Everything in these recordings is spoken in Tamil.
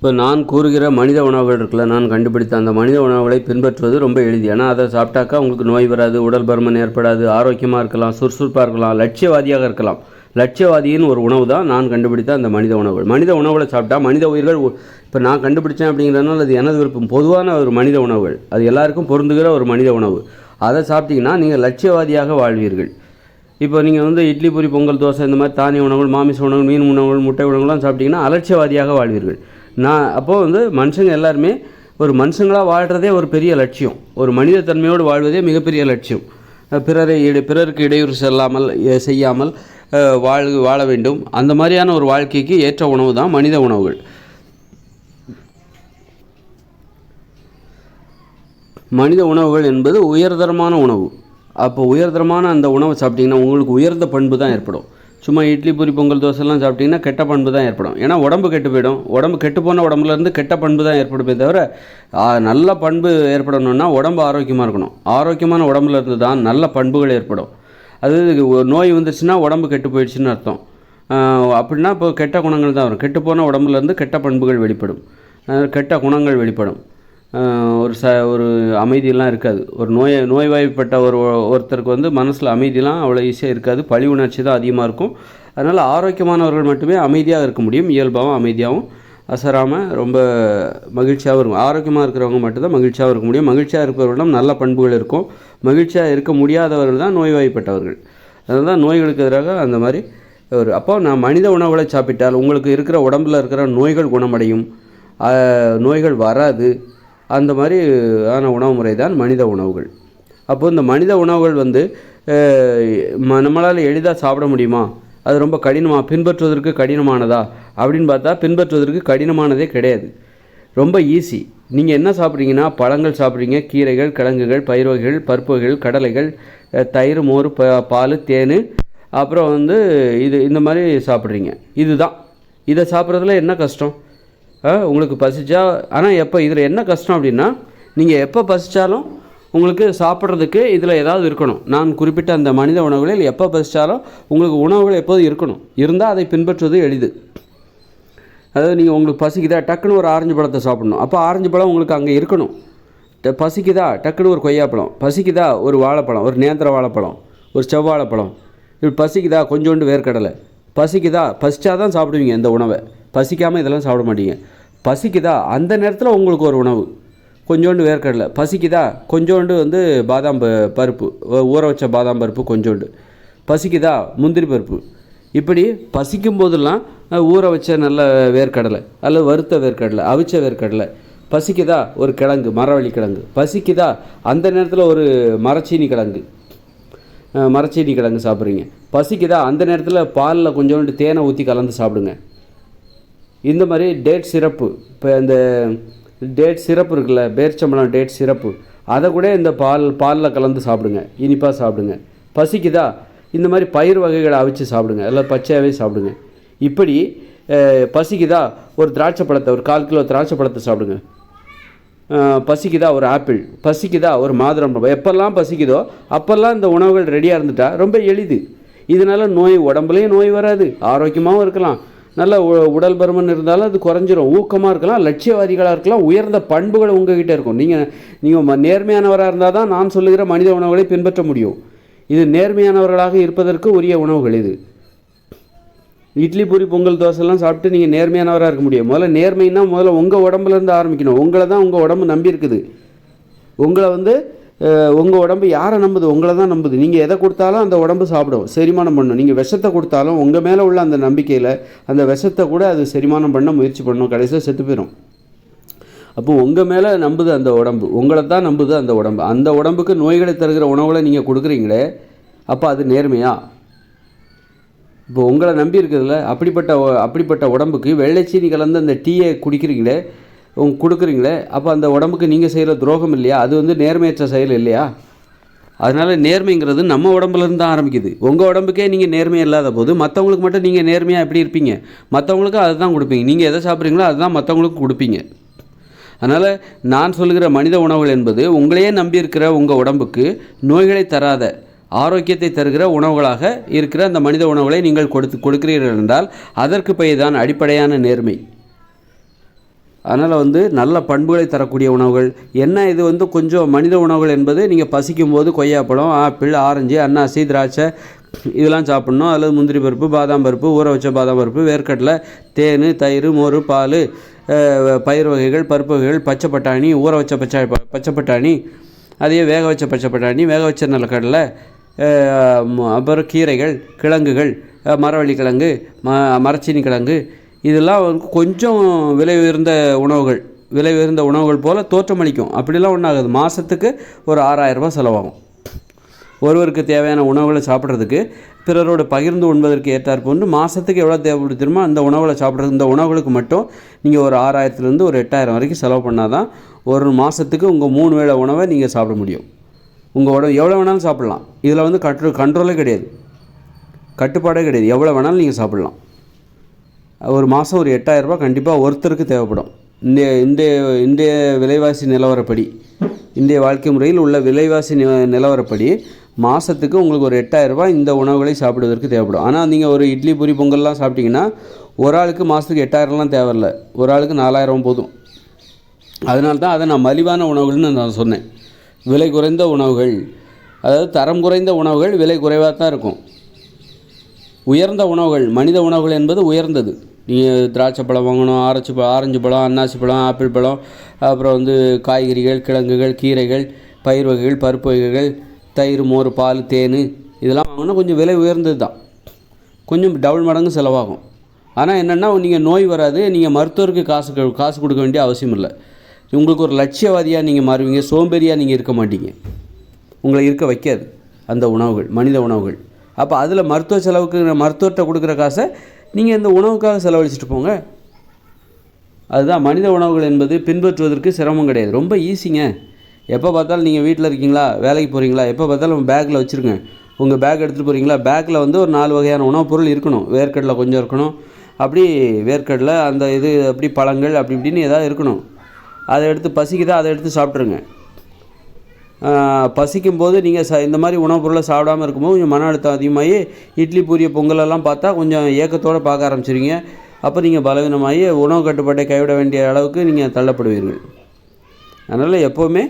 இப்போ நான் கூறுகிற மனித உணவுகள் இருக்குல்ல நான் கண்டுபிடித்த அந்த மனித உணவுகளை பின்பற்றுவது ரொம்ப எளிது. ஏன்னா அதை சாப்பிட்டாக்கா உங்களுக்கு நோய் வராது உடல் பருமன் ஏற்படாது ஆரோக்கியமாக இருக்கலாம் சுறுசுறுப்பாக இருக்கலாம் லட்சியவாதியாக இருக்கலாம். லட்சியவாதியின் ஒரு உணவு தான் நான் கண்டுபிடித்த அந்த மனித உணவுகள். மனித உணவுகளை சாப்பிட்டா மனித உயிர்கள் இப்போ நான் கண்டுபிடிச்சேன் அப்படிங்கிறதுனால அது எனது விருப்பம். பொதுவான ஒரு மனித உணவுகள். அது எல்லாருக்கும் பொருந்துகிற ஒரு மனித உணவு. அதை சாப்பிட்டீங்கன்னா நீங்கள் லட்சியவாதியாக வாழ்வீர்கள். இப்போ நீங்கள் வந்து இட்லி பூரி பொங்கல் தோசை இந்த மாதிரி தானிய உணவுகள் மாமிச உணவுகள் மீன் உணவுகள் முட்டை உணவுகள்லாம் சாப்பிட்டீங்கன்னா அலட்சியவாதியாக வாழ்வீர்கள். நான் அப்போது வந்து மனுஷங்க எல்லாருமே ஒரு மனுஷங்களாக வாழ்கிறதே ஒரு பெரிய லட்சியம். ஒரு மனித தன்மையோடு வாழ்வதே மிகப்பெரிய லட்சியம். பிறரை இடை பிறருக்கு இடையூறு செல்லாமல் செய்யாமல் வாழ் வாழ வேண்டும். அந்த மாதிரியான ஒரு வாழ்க்கைக்கு ஏற்ற உணவு தான் மனித உணவுகள். மனித உணவுகள் என்பது உயர்தரமான உணவு. அப்போ உயர்தரமான அந்த உணவை சாப்பிட்டிங்கன்னா உங்களுக்கு உயர்ந்த பண்பு தான் ஏற்படும். சும்மா இட்லி பூரி பொங்கல் தோசைலாம் சாப்பிட்டீங்கன்னா கெட்ட பண்பு தான் ஏற்படும். ஏன்னா உடம்பு கெட்டு போயிடும். உடம்பு கெட்டு போன உடம்புலேருந்து கெட்ட பண்பு தான் ஏற்படுமே தவிர நல்ல பண்பு ஏற்படணும்னா உடம்பு ஆரோக்கியமாக இருக்கணும். ஆரோக்கியமான உடம்புல இருந்து தான் நல்ல பண்புகள் ஏற்படும். அது நோய் வந்துருச்சுன்னா உடம்பு கெட்டு போயிடுச்சுன்னு அர்த்தம். அப்படின்னா இப்போ கெட்ட குணங்கள் தான் வரும். கெட்டு போன உடம்புலேருந்து கெட்ட பண்புகள் வெளிப்படும். கெட்ட குணங்கள் வெளிப்படும். ஒரு ச ஒரு அமைதியெல்லாம் இருக்காது. ஒரு நோய் நோய்வாய்ப்பட்ட ஒரு ஒருத்தருக்கு வந்து மனசில் அமைதியெலாம் அவ்வளோ ஈஸியாக இருக்காது. பழி உணர்ச்சி தான் அதிகமாக இருக்கும். அதனால் ஆரோக்கியமானவர்கள் மட்டுமே அமைதியாக இருக்க முடியும். இயல்பாகவும் அமைதியாகவும் அசராமல் ரொம்ப மகிழ்ச்சியாகவும் இருக்கும். ஆரோக்கியமாக இருக்கிறவங்க மட்டும்தான் மகிழ்ச்சியாகவும் இருக்க முடியும். மகிழ்ச்சியாக இருப்பவர்களிடம் நல்ல பண்புகள் இருக்கும். மகிழ்ச்சியாக இருக்க முடியாதவர்கள் தான் நோய்வாய்ப்பட்டவர்கள். அதுதான் நோய்களுக்கு எதிராக அந்த மாதிரி ஒரு அப்போ நான் மனித உணவுகளை சாப்பிட்டால் உங்களுக்கு இருக்கிற உடம்புல இருக்கிற நோய்கள் குணமடையும். நோய்கள் வராது. அந்த மாதிரி ஆன உணவு முறை தான் மனித உணவுகள். அப்போது இந்த மனித உணவுகள் வந்து ம- நம்மளால் எளிதாக சாப்பிட முடியுமா? அது ரொம்ப கடினமாக பின்பற்றுவதற்கு கடினமானதா? அப்படின்னு பார்த்தா பின்பற்றுவதற்கு கடினமானதே கிடையாது. ரொம்ப ஈஸி நீங்கள் என்ன சாப்பிட்றீங்கன்னா பழங்கள் சாப்பிட்றீங்க கீரைகள் கிழங்குகள் பயிர் வகைகள் பருப்பு வகைகள் கடலைகள் தயிர் மோர் ப பால் தேன் அப்புறம் வந்து இது இந்த மாதிரி சாப்பிட்றீங்க. இதுதான். இதை சாப்பிட்றதுல என்ன கஷ்டம்? உங்களுக்கு பசிச்சா ஆனால் எப்போ இதில் என்ன கஷ்டம் அப்படின்னா நீங்கள் எப்போ பசித்தாலும் உங்களுக்கு சாப்பிட்றதுக்கு இதில் ஏதாவது இருக்கணும். நான் குறிப்பிட்ட அந்த மனித உணவுகளில் எப்போ பசித்தாலும் உங்களுக்கு உணவுகள் எப்போதும் இருக்கணும். இருந்தால் அதை பின்பற்றுவது எளிது. அதாவது நீங்கள் உங்களுக்கு பசிக்குதா டக்குன்னு ஒரு ஆரஞ்சு பழத்தை சாப்பிடணும். அப்போ ஆரஞ்சு பழம் உங்களுக்கு அங்கே இருக்கணும். ட- பசிக்குதா டக்குன்னு ஒரு கொய்யாப்பழம். பசிக்குதா ஒரு வாழைப்பழம் ஒரு நேந்திர வாழைப்பழம் ஒரு செவ்வாழைப்பழம். இப்படி பசிக்குதா கொஞ்சோண்டு வேர்க்கடலை. பசிக்குதா பசிச்சாதான் சாப்பிடுவீங்க இந்த உணவை. பசிக்காமல் இதெல்லாம் சாப்பிட மாட்டீங்க. பசிக்குதா? அந்த நேரத்தில் உங்களுக்கு ஒரு உணவு. கொஞ்சோண்டு வேர்க்கடலை. பசிக்குதா? கொஞ்சோண்டு வந்து பாதாம் ப- பருப்பு. ஊற வச்ச பாதாம் பருப்பு கொஞ்சோண்டு. பசிக்குதா? முந்திரி பருப்பு. இப்படி பசிக்கும் போதெல்லாம் ஊற வச்ச நல்ல வேர்க்கடலை அல்லது வறுத்த வேர்க்கடலை அவிச்ச வேர்க்கடலை. பசிக்குதா? ஒரு கிழங்கு மரவள்ளி கிழங்கு. பசிக்குதா? அந்த நேரத்தில் ஒரு மரச்சீனி கிழங்கு. மரச்சீனி கிழங்கு சாப்பிட்றீங்க. பசிக்குதா? அந்த நேரத்தில் பாலில் கொஞ்சோண்டு தேனை ஊற்றி கலந்து சாப்பிடுங்க. இந்த மாதிரி டேட் சிறப்பு இப்போ இந்த டேட் சிறப்பு இருக்குல்ல பேர்ச்சம்பழம் டேட் சிறப்பு அதை கூட இந்த பால் பாலில் கலந்து சாப்பிடுங்க இனிப்பாக சாப்பிடுங்க. பசிக்குதா? இந்த மாதிரி பயிர் வகைகளை அவிச்சு சாப்பிடுங்க இல்லை பச்சையாகவே சாப்பிடுங்க. இப்படி பசிக்குதா? ஒரு திராட்சை பழத்தை ஒரு கால் கிலோ திராட்சை பழத்தை சாப்பிடுங்க. பசிக்குதா? ஒரு ஆப்பிள். பசிக்குதா? ஒரு மாதுளம்பழம். எப்பெல்லாம் பசிக்குதோ அப்போல்லாம் இந்த உணவுகள் ரெடியாக இருந்துட்டா ரொம்ப எளிது. இதனால நோய் உடம்புலையும் நோய் வராது. ஆரோக்கியமாகவும் இருக்கலாம். நல்ல உ- உடல் பருமன் இருந்தாலும் அது குறைஞ்சிரும். ஊக்கமாக இருக்கலாம் லட்சியவாதிகளாக இருக்கலாம் உயர்ந்த பண்புகள் உங்ககிட்ட இருக்கும். நீங்கள் நீங்கள் நேர்மையானவராக இருந்தால் தான் நான் சொல்லுகிற மனித உணவுகளை பின்பற்ற முடியும். இது நேர்மையானவர்களாக இருப்பதற்கு உரிய உணவுகள் இது. இட்லி பூரி பொங்கல் தோசைலாம் சாப்பிட்டு நீங்கள் நேர்மையானவராக இருக்க முடியும். முதல்ல நேர்மைன்னா முதல்ல உங்கள் உடம்புலேருந்து ஆரம்பிக்கணும். உங்களை தான் உங்கள் உடம்பு நம்பி இருக்குது. உங்களை வந்து உங்கள் உடம்பு யாரை நம்புது? உங்களை தான் நம்புது. நீங்கள் எதை கொடுத்தாலும் அந்த உடம்பு சாப்பிடும். செரிமானம் பண்ணும் நீங்கள் விஷத்தை கொடுத்தாலும் உங்கள் மேலே உள்ள அந்த நம்பிக்கையில் அந்த விஷத்தை கூட அது செரிமானம் பண்ண முயற்சி பண்ணும் கடைசியில் செத்து போயிடும் அப்போ உங்கள் மேலே நம்புது அந்த உடம்பு. உங்களை தான் நம்புது அந்த உடம்பு. அந்த உடம்புக்கு நோய்களை தருகிற உணவுகளை நீங்கள் கொடுக்குறீங்களே அப்போ அது நேர்மையா? இப்போ உங்களை நம்பி இருக்குதுல்ல அப்படிப்பட்ட அப்படிப்பட்ட உடம்புக்கு வெள்ளைச்சீனி கலந்து அந்த டீயை குடிக்கிறீங்களே உங்க கொடுக்குறீங்களே அப்போ அந்த உடம்புக்கு நீங்கள் செய்கிற துரோகம் இல்லையா? அது வந்து நேர்மையற்ற செயல் இல்லையா? அதனால் நேர்மைங்கிறது நம்ம உடம்புலேருந்து தான் ஆரம்பிக்குது. உங்கள் உடம்புக்கே நீங்கள் நேர்மையாக இல்லாத போது மற்றவங்களுக்கு மட்டும் நீங்கள் நேர்மையாக எப்படி இருப்பீங்க? மற்றவங்களுக்கு அதை தான் கொடுப்பீங்க. நீங்கள் எதை சாப்பிட்றீங்களோ அதுதான் மற்றவங்களுக்கு கொடுப்பீங்க. அதனால் நான் சொல்லுகிற மனித உணவுகள் என்பது உங்களையே நம்பி இருக்கிற உங்கள் உடம்புக்கு நோய்களை தராத ஆரோக்கியத்தை தருகிற உணவுகளாக இருக்கிற அந்த மனித உணவுகளை நீங்கள் கொடுத்து கொடுக்கிறீர்கள் என்றால் அதற்கு பெயர்தான் அடிப்படையான நேர்மை. அதனால் வந்து நல்ல பண்புகளை தரக்கூடிய உணவுகள். என்ன இது வந்து கொஞ்சம் மனித உணவுகள் என்பது நீங்கள் பசிக்கும் போது கொய்யாப்பழம் ஆப்பிள் ஆரஞ்சு அன்னாசி திராட்சை இதெல்லாம் சாப்பிட்ணும். அதில் முந்திரி பருப்பு பாதாம் பருப்பு ஊற வச்ச பாதாம் பருப்பு வேர்க்கடலை தேன் தயிர் மோர் பால் பயிர் வகைகள் பருப்பு வகைகள் பச்சை பட்டாணி ஊற வச்ச பச்சை பச்சை பட்டாணி அதையே வேக வச்ச பச்சை பட்டாணி வேக வச்ச நிலக்கடலை அப்புறம் கீரைகள் கிழங்குகள் மரவள்ளி கிழங்கு ம மரச்சீனி கிழங்கு இதெல்லாம் வந்து கொஞ்சம் விலை உயர்ந்த உணவுகள் விலை உயர்ந்த உணவுகள் போல் தோற்றமளிக்கும். அப்படிலாம் ஒன்றாகுது மாதத்துக்கு ஒரு ஆறாயிரம் ரூபாய் செலவாகும். ஒருவருக்கு தேவையான உணவுகளை சாப்பிட்றதுக்கு பிறரோடு பகிர்ந்து உண்பதற்கு ஏற்றார் போன்று மாதத்துக்கு எவ்வளோ தேவைப்படுது அந்த உணவுகளை சாப்பிட்றது இந்த உணவுகளுக்கு மட்டும் நீங்கள் ஒரு ஆறாயிரத்துலேருந்து ஒரு எட்டாயிரம் வரைக்கும் செலவு பண்ணால் தான் ஒரு மாதத்துக்கு உங்கள் மூணு வேளை உணவை நீங்கள் சாப்பிட முடியும். உங்கள் உடம்பு எவ்வளோ வேணாலும் சாப்பிட்லாம். இதில் வந்து கட்ரு கண்ட்ரோலே கிடையாது. கட்டுப்பாடே கிடையாது. எவ்வளோ வேணாலும் நீங்கள் சாப்பிட்லாம். ஒரு மாதம் ஒரு எட்டாயிரரூபா கண்டிப்பாக ஒருத்தருக்கு தேவைப்படும். இந்த இந்த இந்திய விலைவாசி நிலவரப்படி இந்திய வாழ்க்கை முறையில் உள்ள விலைவாசி நி- நிலவரப்படி மாதத்துக்கு உங்களுக்கு ஒரு எட்டாயிரரூபா இந்த உணவுகளை சாப்பிடுவதற்கு தேவைப்படும். ஆனால் நீங்கள் ஒரு இட்லி பூரி பொங்கல்லாம் சாப்பிட்டீங்கன்னா ஒரு ஆளுக்கு மாதத்துக்கு எட்டாயிரம்லாம் தேவையில்ல. ஒரு ஆளுக்கு நாலாயிரம் போதும். அதனால தான் அதை நான் மலிவான உணவுகள்னு நான் சொன்னேன். விலை குறைந்த உணவுகள் அதாவது தரம் குறைந்த உணவுகள் விலை குறைவாக தான் இருக்கும். உயர்ந்த உணவுகள் மனித உணவுகள் என்பது உயர்ந்தது. நீங்கள் திராட்சை பழம் வாங்கணும் ஆரஞ்சு பழம் ஆரஞ்சு பழம் அன்னாசி பழம் ஆப்பிள் பழம் அப்புறம் வந்து காய்கறிகள் கிழங்குகள் கீரைகள் பயிர் வகைகள் பருப்பு வகைகள் தயிர் மோர் பால் தேன் இதெல்லாம் வாங்கினா கொஞ்சம் விலை உயர்ந்தது தான். கொஞ்சம் டபுள் மடங்கு செலவாகும். ஆனால் என்னென்னா நீங்கள் நோய் வராது நீங்கள் மருத்துவருக்கு காசு க- காசு கொடுக்க வேண்டிய அவசியம் இல்லை. உங்களுக்கு ஒரு லட்சியவாதியாக நீங்கள் மாறுவீங்க சோம்பேறியாக நீங்கள் இருக்க மாட்டீங்க. உங்களை இருக்க வைக்காது அந்த உணவுகள் மனித உணவுகள். அப்போ அதில் மருத்துவ செலவுக்கு மருத்துவர்கிட்ட கொடுக்குற காசை நீங்கள் இந்த உணவுக்காக செலவழிச்சிட்டு போங்க. அதுதான் மனித உணவுகள் என்பது பின்பற்றுவதற்கு சிரமம் கிடையாது. ரொம்ப ஈஸிங்க எப்போ பார்த்தாலும் நீங்கள் வீட்டில் இருக்கீங்களா? வேலைக்கு போகிறீங்களா எப்போ பார்த்தாலும் பேக்கில் வச்சுருங்க. உங்கள் பேக் எடுத்துகிட்டு போகிறீங்களா பேக்கில் வந்து ஒரு நாலு வகையான உணவுப் பொருள் இருக்கணும். வேர்க்கடலை கொஞ்சம் இருக்கணும். அப்படி வேர்க்கடலை அந்த இது அப்படி பழங்கள் அப்படி இப்படின்னு ஏதாவது இருக்கணும். அதை எடுத்து பசிக்குதா? அதை எடுத்து சாப்பிட்ருங்க பசிக்கும் போது நீங்கள் ச இந்த மாதிரி உணவுப் பொருளை சாப்பிடாம இருக்கும்போது கொஞ்சம் மன அழுத்தம் அதிகமாகி இட்லி பூரிய பொங்கலெல்லாம் பார்த்தா கொஞ்சம் ஏக்கத்தோடு பார்க்க ஆரம்பிச்சிருங்க அப்போ நீங்கள் பலவீனமாகி உணவு கட்டுப்பாட்டை கைவிட வேண்டிய அளவுக்கு நீங்கள் தள்ளப்படுவீர்கள். அதனால் எப்போவுமே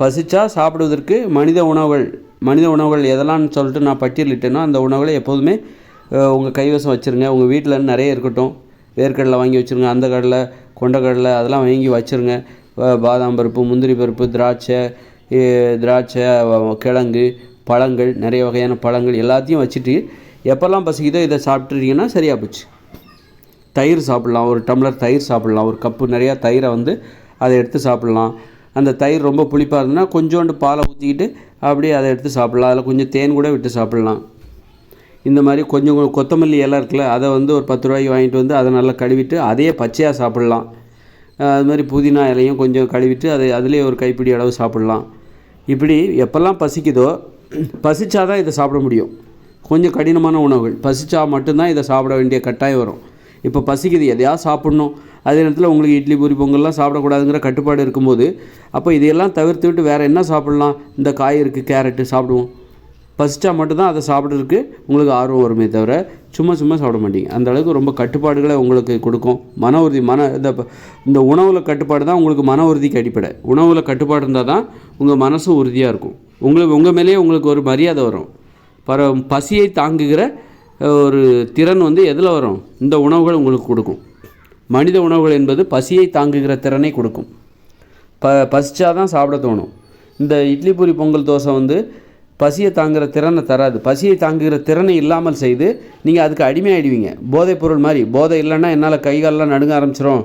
பசிச்சா சாப்பிடுவதற்கு மனித உணவுகள் மனித உணவுகள் எதெல்லாம்னு சொல்லிட்டு நான் பட்டியலிட்டேனோ அந்த உணவுகளை எப்போதுமே உங்கள் கைவசம் வச்சுருங்க. உங்கள் வீட்டில் நிறைய இருக்கட்டும். வேர்க்கடலை வாங்கி வச்சுருங்க அந்த கடலை கொண்டக்கடலை அதெல்லாம் வாங்கி வச்சுருங்க. பாதாம் பருப்பு முந்திரி பருப்பு திராட்சை திராட்சை கிழங்கு பழங்கள் நிறைய வகையான பழங்கள் எல்லாத்தையும் வச்சுட்டு எப்போல்லாம் பசிக்குதோ இதை சாப்பிட்றீங்கன்னா சரியாக போச்சு. தயிர் சாப்பிட்லாம் ஒரு டம்ளர் தயிர் சாப்பிட்லாம் ஒரு கப்பு நிறையா தயிரை வந்து அதை எடுத்து சாப்பிட்லாம். அந்த தயிர் ரொம்ப புளிப்பாக இருந்ததுன்னா கொஞ்சோண்டு பாலை ஊற்றிக்கிட்டு அப்படியே அதை எடுத்து சாப்பிட்லாம். அதில் கொஞ்சம் தேன் கூட விட்டு சாப்பிட்லாம். இந்த மாதிரி கொஞ்சம் கொத்தமல்லி இலை இருக்குல்ல அதை வந்து ஒரு பத்து ரூபாய்க்கு வாங்கிட்டு வந்து அதை நல்லா கழுவிட்டு அதையே பச்சையாக சாப்பிட்லாம். அது மாதிரி புதினா இலையும் கொஞ்சம் கழுவிட்டு அதை அதுலேயே ஒரு கைப்பிடி அளவு சாப்பிட்லாம். இப்படி எப்போல்லாம் பசிக்குதோ பசிச்சாதான் இதை சாப்பிட முடியும். கொஞ்சம் கடினமான உணவுகள். பசிச்சா மட்டும்தான் இதை சாப்பிட வேண்டிய கட்டாயம் வரும். இப்போ பசிக்குது எதையாவது சாப்பிட்ணும். அதே நேரத்தில் உங்களுக்கு இட்லி பூரி பொங்கல்லாம் சாப்பிடக்கூடாதுங்கிற கட்டுப்பாடு இருக்கும்போது அப்போ இதையெல்லாம் தவிர்த்து விட்டு வேறு என்ன சாப்பிட்லாம்? இந்த காய் இருக்குது கேரட்டு சாப்பிடுவோம். பசிச்சா மட்டும்தான் அதை சாப்பிட்றதுக்கு உங்களுக்கு ஆர்வம் வருமே தவிர சும்மா சும்மா சாப்பிட மாட்டீங்க. அந்த அளவுக்கு ரொம்ப கட்டுப்பாடுகளை உங்களுக்கு கொடுக்கும். மன உறுதி மன இந்த ப- இந்த உணவில் கட்டுப்பாடு தான் உங்களுக்கு மன உறுதிக்கு அடிப்படை. உணவில் கட்டுப்பாடு இருந்தால் தான் உங்கள் மனசும் உறுதியாக இருக்கும். உங்களுக்கு உங்கள் மேலேயே உங்களுக்கு ஒரு மரியாதை வரும். பர பசியை தாங்குகிற ஒரு திறன் வந்து எதில் வரும்? இந்த உணவுகள் உங்களுக்கு கொடுக்கும். மனித உணவுகள் என்பது பசியை தாங்குகிற திறனை கொடுக்கும். ப பசிச்சாதான் சாப்பிட தோணும். இந்த இட்லி பூரி பொங்கல் தோசை வந்து பசியை தாங்குகிற திறனை தராது. பசியை தாங்குகிற திறனை இல்லாமல் செய்து நீங்கள் அதுக்கு அடிமையாயிடுவீங்க. போதைப் பொருள் மாதிரி. போதை இல்லைன்னா என்னால் கை காலெல்லாம் நடுங்க ஆரம்பிச்சிரும்.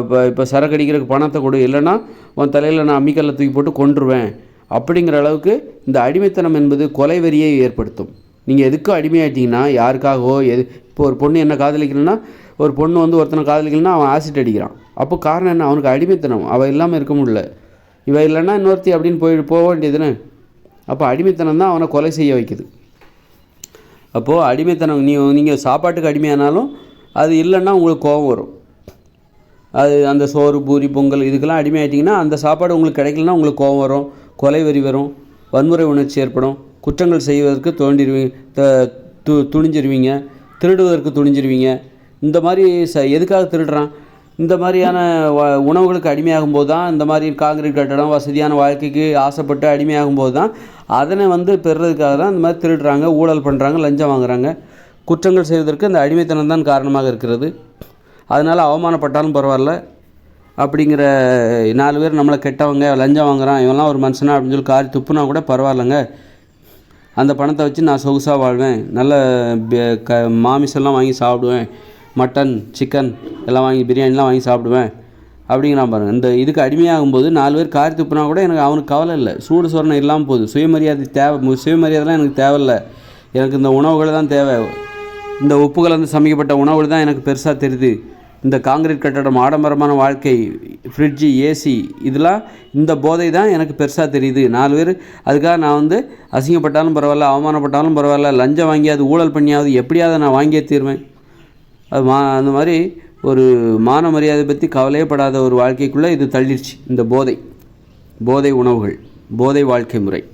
இப்போ இப்போ சரக்கு அடிக்கிறதுக்கு பணத்தை கொடு. இல்லைன்னா உன் தலையில் நான் அம்மிக்கல்லை தூக்கி போட்டு கொண்டுருவேன் அப்படிங்கிற அளவுக்கு இந்த அடிமைத்தனம் என்பது கொலை வெறியை ஏற்படுத்தும். நீங்கள் எதுக்கும் அடிமையாயிட்டீங்கன்னா யாருக்காகவோ எது இப்போ ஒரு பொண்ணு என்ன காதலிக்கணும்னா ஒரு பொண்ணு வந்து ஒருத்தனை காதலிக்கணும்னா அவன் ஆசிட் அடிக்கிறான். அப்போ காரணம் என்ன? அவனுக்கு அடிமைத்தனம். அவள் இல்லாமல் இருக்க முடியல. இவள் இல்லைன்னா இன்னொருத்தி அப்படின்னு போய் போக வேண்டியதுன்னு அப்போ அடிமைத்தனம் தான் அவனை கொலை செய்ய வைக்குது. அப்போது அடிமைத்தனம் நீ நீங்கள் சாப்பாட்டுக்கு அடிமையானாலும் அது இல்லைன்னா உங்களுக்கு கோபம் வரும். அது அந்த சோறு பூரி பொங்கல் இதுக்கெல்லாம் அடிமையாயிட்டிங்கன்னா அந்த சாப்பாடு உங்களுக்கு கிடைக்கலன்னா உங்களுக்கு கோபம் வரும் கொலை வரி வரும் வன்முறை உணர்ச்சி ஏற்படும். குற்றங்கள் செய்வதற்கு தோண்டிடுவீங்க து துணிஞ்சிருவீங்க திருடுவதற்கு துணிஞ்சிருவீங்க. இந்த மாதிரி ச எதுக்காக திருடுறான்? இந்த மாதிரியான வ- உணவுகளுக்கு அடிமையாகும் போது தான் இந்த மாதிரி காங்கிரீட் கட்டடம் வசதியான வாழ்க்கைக்கு ஆசைப்பட்டு அடிமையாகும் போது தான் அதனை வந்து பெறுறதுக்காக தான் இந்த மாதிரி திருடுறாங்க ஊழல் பண்ணுறாங்க லஞ்சம் வாங்குறாங்க. குற்றங்கள் செய்வதற்கு இந்த அடிமைத்தனம் தான் காரணமாக இருக்கிறது. அதனால் அவமானப்பட்டாலும் பரவாயில்ல. அப்படிங்கிற நாலு பேர் நம்மளை கெட்டவங்க லஞ்சம் வாங்குறான் இவெல்லாம் ஒரு மனுஷனா அப்படின்னு சொல்லி காரி துப்புனா கூட பரவாயில்லைங்க. அந்த பணத்தை வச்சு நான் சொகுசாக வாழ்வேன். நல்ல க மாமிசம்லாம் வாங்கி சாப்பிடுவேன். மட்டன் சிக்கன் எல்லாம் வாங்கி பிரியாணிலாம் வாங்கி சாப்பிடுவேன். அப்படிங்கிறான் பாருங்க. இந்த இதுக்கு அடிமையாகும் போது நாலு பேர் காரி துப்புனா கூட எனக்கு அவனுக்கு கவலை இல்லை. சூடு சொரணம் இல்லாமல் போகுது. சுயமரியாதை தேவை சுயமரியாதைலாம் எனக்கு தேவையில்லை. எனக்கு இந்த உணவுகள் தான் தேவை. இந்த உப்பு கலந்து சமைக்கப்பட்ட உணவுகள் தான் எனக்கு பெருசாக தெரியுது. இந்த காங்கிரீட் கட்டடம் ஆடம்பரமான வாழ்க்கை ஃப்ரிட்ஜு ஏசி இதெல்லாம் இந்த போதை தான் எனக்கு பெருசாக தெரியுது. நாலு பேர் அதுக்காக நான் வந்து அசிங்கப்பட்டாலும் பரவாயில்ல அவமானப்பட்டாலும் பரவாயில்ல லஞ்சம் வாங்கியாவது ஊழல் பண்ணியாவது எப்படியாவது நான் வாங்கியே தீருவேன். அது மா அந்த மாதிரி ஒரு மான மரியாதை பற்றி கவலையப்படாத ஒரு வாழ்க்கைக்குள்ளே இது தள்ளிடுச்சு. இந்த போதை. போதை உணவுகள். போதை வாழ்க்கை முறை.